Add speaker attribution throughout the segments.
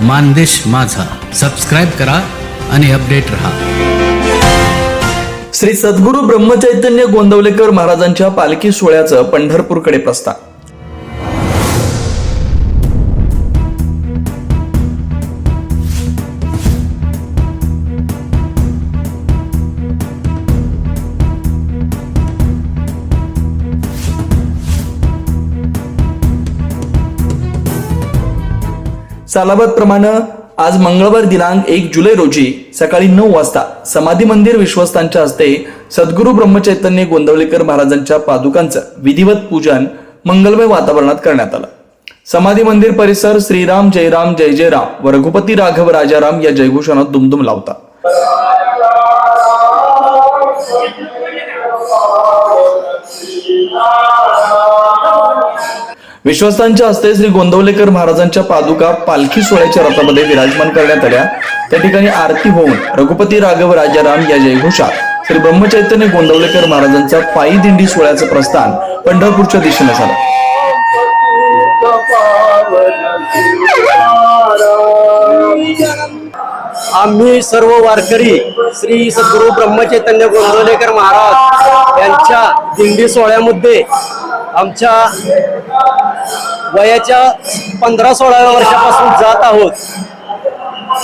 Speaker 1: मानदेश माझा. सबस्क्राईब करा आणि अपडेट रहा.
Speaker 2: श्री सद्गुरू ब्रह्मचैतन्य गोंदवलेकर महाराजांच्या पालखी सोहळ्याचं पंढरपूरकडे प्रस्थान. सालाबाद प्रमाणे आज मंगळवार दिनांक एक जुलै रोजी सकाळी नऊ वाजता समाधी मंदिर विश्वस्तांच्या हस्ते सद्गुरू ब्रह्मचैतन्य गोंदवलेकर महाराजांच्या पादुकांचं विधिवत पूजन मंगलमय वातावरणात करण्यात आलं. समाधी मंदिर परिसर श्रीराम जयराम जय जय राम व रघुपती राघव राजाराम या जयघोषणात दुमदुम लावता. विश्वस्तांच्या हस्ते श्री गोंदवलेकर महाराजांच्या पादुका पालखी सोहळ्याच्या रथामध्ये विराजमान करण्यात आल्या. त्या ठिकाणी आरती होऊन रघुपती राघव राजाराम या जयघोषात श्री ब्रह्मचैतन्य गोंदवलेकर महाराजांचा पायी दिंडी सोहळ्याचं प्रस्थान पंढरपूरच्या दिशेने झालं.
Speaker 3: आम्ही सर्व वारकरी श्री सद्गुरू ब्रह्मचैतन्य गोंदवलेकर महाराज यांच्या दिंडी सोहळ्यामध्ये आमच्या वयाच्या पंधरा सोळाव्या वर्षापासून जात आहोत.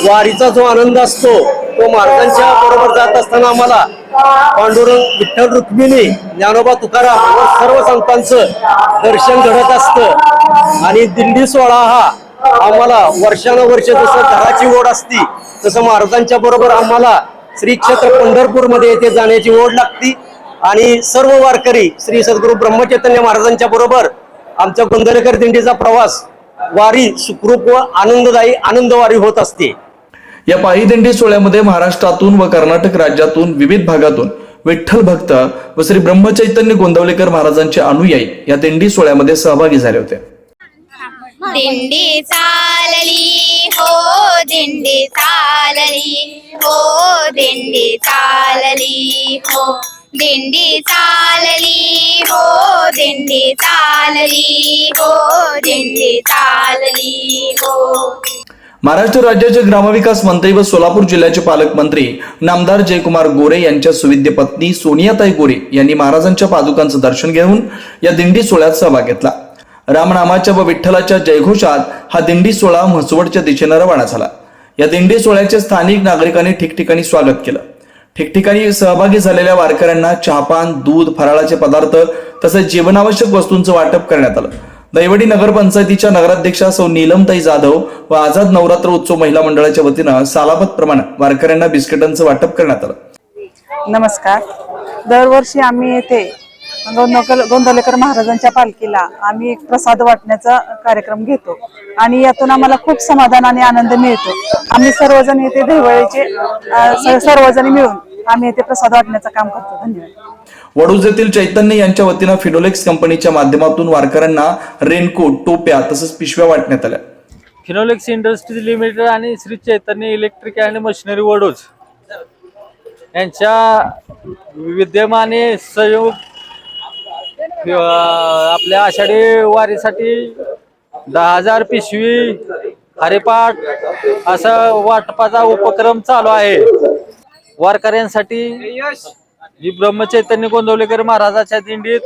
Speaker 3: वारीचा जो आनंद असतो तो महाराजांच्या बरोबर जात असताना आम्हाला पांडुरंग विठ्ठल रुक्मिणी ज्ञानोबा तुकाराम व सर्व संतांचं दर्शन घडत असतं. आणि दिंडी सोहळा हा आम्हाला वर्षानुवर्ष जसं घराची ओढ असती तसं महाराजांच्या बरोबर आम्हाला श्री क्षेत्र पंढरपूरमध्ये येथे जाण्याची ओढ लागती. आणि सर्व वारकरी श्री सद्गुरू ब्रह्मचैतन्य महाराजांच्या बरोबर आमच्या गोंदरेकर दिंडीचा प्रवास वारी सुखरूप व आनंददायी आनंदवारी होत असते.
Speaker 2: या पायी दिंडी सोहळ्यामध्ये महाराष्ट्रातून व कर्नाटक राज्यातून विविध भागातून विठ्ठल भक्त व श्री ब्रह्मचैतन्य गोंदवलेकर महाराजांचे अनुयायी या दिंडी सोहळ्यामध्ये सहभागी झाले होते.
Speaker 4: दिंडी चालली हो दिंडी चालली हो दिंडी चालली हो दिंडी चालली हो दिंडी चालली हो दिंडी चालली हो.
Speaker 2: महाराष्ट्र राज्याचे ग्रामविकास मंत्री व सोलापूर जिल्ह्याचे पालकमंत्री नामदार जयकुमार गोरे यांच्या सुविद्य पत्नी सोनियाताई गोरे यांनी महाराजांच्या पादुकांचं दर्शन घेऊन या दिंडी सोहळ्यात सहभाग घेतला. रामनामाच्या व विठ्ठलाच्या जयघोषात हा दिंडी सोहळा म्हसवडच्या दिशेनं रवाना झाला. या दिंडी सोहळ्याचे स्थानिक नागरिकांनी ठिकठिकाणी स्वागत केलं. ठिकठिकाणी सहभागी झालेल्या वारकऱ्यांना चहापान दूध फराळाचे पदार्थ तसेच जीवनावश्यक वस्तूंचं वाटप करण्यात आलं. दैवडी नगरपंचायतीच्या नगराध्यक्षा सौ नीलमताई जाधव व आझाद नवरात्र उत्सव महिला मंडळाच्या वतीनं सालापत प्रमाणे वारकऱ्यांना बिस्किटांचं वाटप करण्यात आलं.
Speaker 5: नमस्कार. दरवर्षी आम्ही येथे गोंदवकर गोंदवलेकर महाराजांच्या पालखीला आम्ही एक प्रसाद वाटण्याचा कार्यक्रम घेतो. आणि यातून आम्हाला खूप समाधान आणि आनंद मिळतो. आम्ही सर्वजण येथे देवळीचे सर्वजण मिळून आम्ही येथे प्रसाद वाटण्याचं काम करतो. धन्यवाद.
Speaker 2: वडूज येथील चैतन्य यांच्या वतीनं फिनोलेक्स कंपनीच्या माध्यमातून वारकऱ्यांना रेनकोट टोप्या तसंच पिशव्या वाटण्यात आल्या.
Speaker 6: फिनोलेक्स इंडस्ट्रीज लिमिटेड आणि Shri Chaitanya electric and machinery Vadoj यांच्या विद्यमाने सहयोग अं, आपल्या आषाढी वारीसाठी दहा हजार पिशवी हरिपाठ असा वाटपाचा उपक्रम चालू आहे. वारकऱ्यांसाठी जी ब्रह्मचैतन्य गोंदवलेकर महाराजाच्या दिंडीत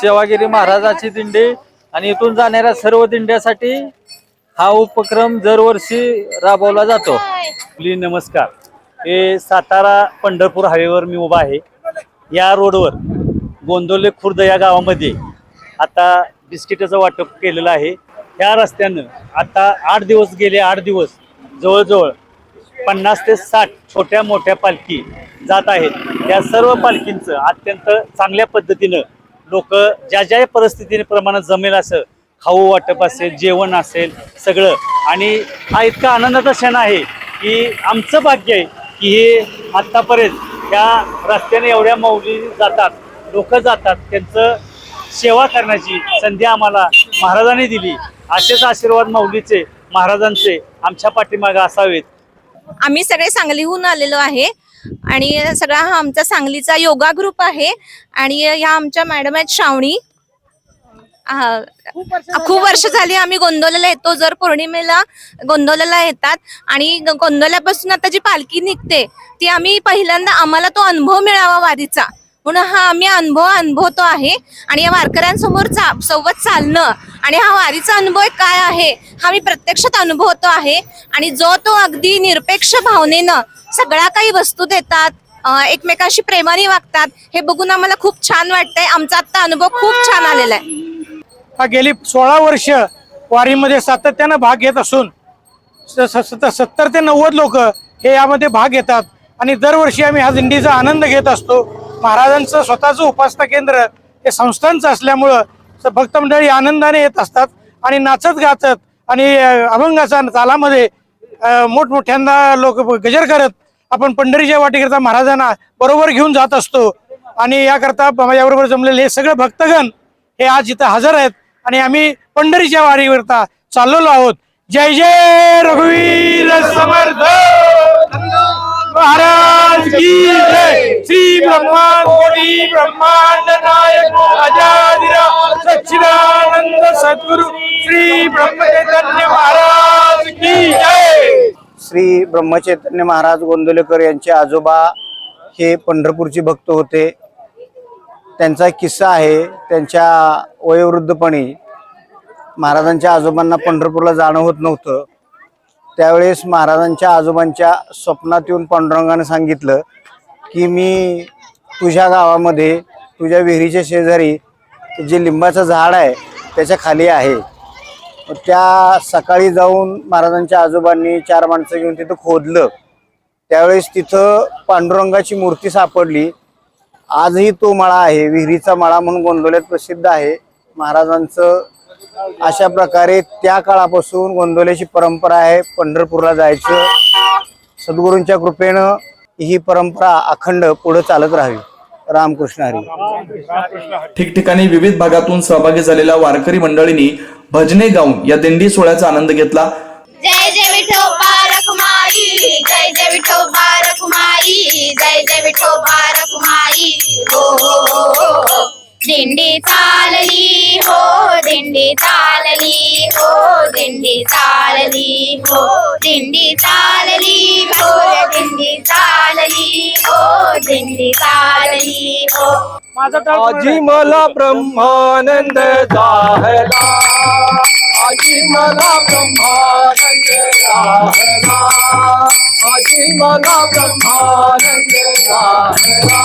Speaker 6: सेवागिरी महाराजाची दिंडी आणि इथून जाणाऱ्या सर्व दिंड्यासाठी हा उपक्रम दरवर्षी राबवला जातो.
Speaker 3: आपली नमस्कार. हे सातारा पंढरपूर हायवेवर मी उभा आहे. या रोडवर गोंदोले खुर्द या गावामध्ये आता बिस्किटाचं वाटप केलेलं आहे. त्या रस्त्यानं आता आठ दिवस गेले आठ दिवस जवळजवळ पन्नास ते साठ छोट्या मोठ्या पालखी जात आहेत. या सर्व पालखींचं अत्यंत चांगल्या पद्धतीनं लोक ज्या ज्या परिस्थितीने प्रमाणात जमेल असं खाऊ वाटप असेल जेवण असेल सगळं. आणि हा इतका आनंदाचा क्षण आहे की आमचं भाग्य आहे की हे आत्तापर्यंत त्या रस्त्याने एवढ्या मौली जातात. लोक जातात त्यांचं सेवा करण्याची संधी आम्हाला महाराजांनी दिली. असेच आशीर्वाद माऊलीचे महाराजांचे आमच्या पाठीमागे असावेत.
Speaker 4: आम्ही सगळे सांगलीहून आलेलो आहे आणि सगळा हा आमचा सांगलीचा योगा ग्रुप आहे आणि ह्या आमच्या मॅडम आहेत श्रावणी. खूप वर्ष झाली आम्ही गोंदवलेला येतो जर पौर्णिमेला गोंदवलेला येतात आणि गोंदवल्यापासून आता जी पालखी निघते ती आम्ही पहिल्यांदा आम्हाला तो अनुभव मिळावा वारीचा. म्हणून हा आम्ही अनुभव अनुभवतो आहे. आणि या वारकऱ्यांसमोर चा सोबत चालणं आणि हा वारीचा अनुभव काय आहे हा मी प्रत्यक्षात अनुभवतो आहे. आणि जो तो अगदी निरपेक्ष भावनेनं सगळ्या काही वस्तू देतात एकमेकांशी प्रेमाने वागतात हे बघून आम्हाला खूप छान वाटतंय. आमचा आता अनुभव खूप छान आलेला आहे.
Speaker 7: हा गेली सोळा वर्ष वारीमध्ये सातत्यानं भाग घेत असून सत्तर ते नव्वद लोक हे यामध्ये भाग घेतात. आणि दरवर्षी आम्ही हा दिंडीचा आनंद घेत असतो. महाराजांचं स्वतःचं उपासना केंद्र हे संस्थांचं असल्यामुळं भक्त मंडळी आनंदाने येत असतात आणि नाचत गाचत आणि अभंगाचा तालामध्ये मोठमोठ्यांदा लोक गजर करत आपण पंढरीच्या वाटेकरता महाराजांना बरोबर घेऊन जात असतो. आणि याकरता माझ्याबरोबर जमलेले हे सगळे भक्तगण हे आज इथं हजर आहेत आणि आम्ही पंढरीच्या वारीकरता चाललेलो आहोत. जय जय रघुवीर समर्थ! महाराज की जय। श्री ब्रह्मांड कोटी ब्रह्मांड नायक अजादिरा सच्चिदानंद सद्गुरु श्री ब्रह्मचैतन्य महाराज की जय।
Speaker 8: श्री ब्रह्मचैतन्य महाराज गोंदलेकर यांचे आजोबा हे पंढरपूरचे भक्त होते. त्यांचा एक किस्सा आहे. त्यांच्या वयोवृद्धपणी महाराजांच्या आजोबांना पंढरपूरला जाणं होत नव्हतं. त्यावेळेस महाराजांच्या आजोबांच्या स्वप्नात येऊन पांडुरंगाने सांगितलं की मी तुझ्या गावामध्ये तुझ्या विहिरीच्या शेजारी जे लिंबाचं झाड आहे त्याच्याखाली आहे. त्या सकाळी जाऊन महाराजांच्या आजोबांनी चार माणसं घेऊन तिथं खोदलं. त्यावेळेस तिथं पांडुरंगाची मूर्ती सापडली. आजही तो मळा आहे विहिरीचा मळा म्हणून गोंदवल्यात प्रसिद्ध आहे. महाराजांचं अशा प्रकारे त्या काळापासून गोंदवल्याची परंपरा आहे पंढरपूरला जायचं. सद्गुरूंच्या कृपेनं ही परंपरा अखंड पुढे चालत राहावी. रामकृष्ण हरी.
Speaker 2: ठिकठिकाणी विविध भागातून सहभागी झालेल्या वारकरी मंडळींनी भजने गाऊन या दिंडी सोहळ्याचा आनंद घेतला.
Speaker 4: जय जय विठोबा रखुमाई जय जय विठोबा रखुमाई जय जय विठोबा रखुमाई दिंडी चालली हो दिंडी चालली हो दिंडी चालली हो दिंडी चालली हो दिंडी चालली हो दिंडी चालली हो.
Speaker 6: आजी मला ब्रह्मानंद जाहला. आजी मला ब्रह्मानंद जाहला. आजी मला ब्रह्मानंद जाहला.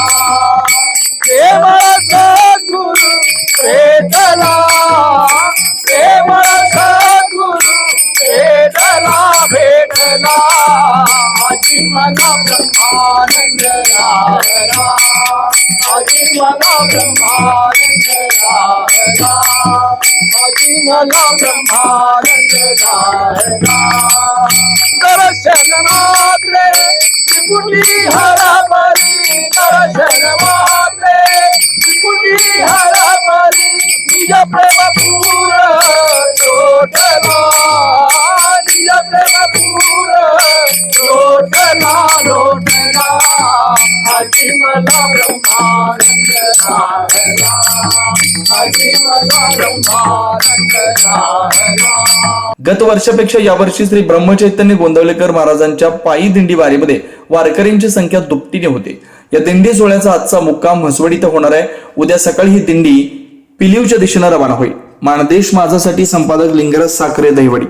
Speaker 6: ब्रह्मानंद जाहला आजी मला ब्रह्मानंद जाहला दर्शन मात्रे त्रिपुटी हरा परी दर्शन ब्रह्मानंद ब्रह्मानंद
Speaker 2: गत वर्षापेक्षा यावर्षी श्री ब्रह्मचैतन्य गोंदवलेकर महाराजांच्या पायी दिंडी वारीमध्ये वारकऱ्यांची संख्या दुपटीने होते. या दिंडी सोहळ्याचा आजचा मुक्काम म्हसवड इथं होणार आहे. उद्या सकाळी ही दिंडी पिलीवच्या दिशेनं रवाना होईल. माणदेश माझासाठी संपादक लिंगराज साखरे दहिवडी.